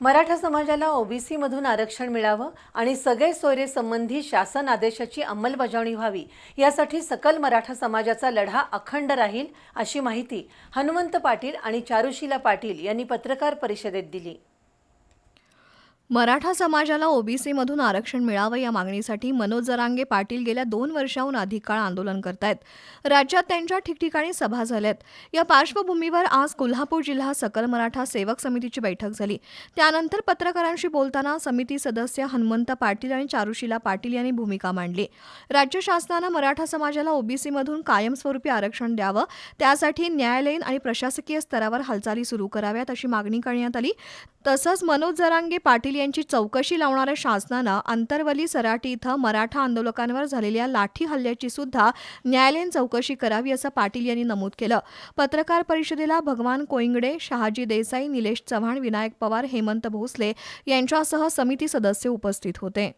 मराठा समाजाला ओबीसीमधून आरक्षण मिळावं आणि सगळे सोयरे संबंधी शासन आदेशाची अंमलबजावणी व्हावी यासाठी सकल मराठा समाजाचा लढा अखंड राहील अशी माहिती हनुमंत पाटील आणि चारुशीला पाटील यांनी पत्रकार परिषदेत दिली. मराठा समाजाला ओबीसीमधून आरक्षण मिळावं या मागणीसाठी मनोज जरांगे पाटील गेल्या दोन वर्षाहून अधिक काळ आंदोलन करतायत. राज्यात त्यांच्या ठिकठिकाणी सभा झाल्यात. या पार्श्वभूमीवर आज कोल्हापूर जिल्हा सकल मराठा सेवक समितीची बैठक झाली. त्यानंतर पत्रकारांशी बोलताना समिती सदस्य हनुमंत पाटील आणि चारुशीला पाटील यांनी भूमिका मांडली. राज्य शासनानं मराठा समाजाला ओबीसीमधून कायमस्वरूपी आरक्षण द्यावं त्यासाठी न्यायालयीन आणि प्रशासकीय स्तरावर हालचाली सुरू कराव्यात अशी मागणी करण्यात आली. तसंच मनोज जरांगे पाटील यांची चौकशी लावणाऱ्या शासनानं अंतरवली सराटी इथं मराठा आंदोलकांवर झालेल्या लाठी हल्ल्याची सुद्धा न्यायालयीन चौकशी करावी असं पाटील यांनी नमूद केलं. पत्रकार परिषदेला भगवान कोइंगडे शहाजी देसाई निलेश चव्हाण विनायक पवार हेमंत भोसले यांच्यासह समिती सदस्य उपस्थित होते.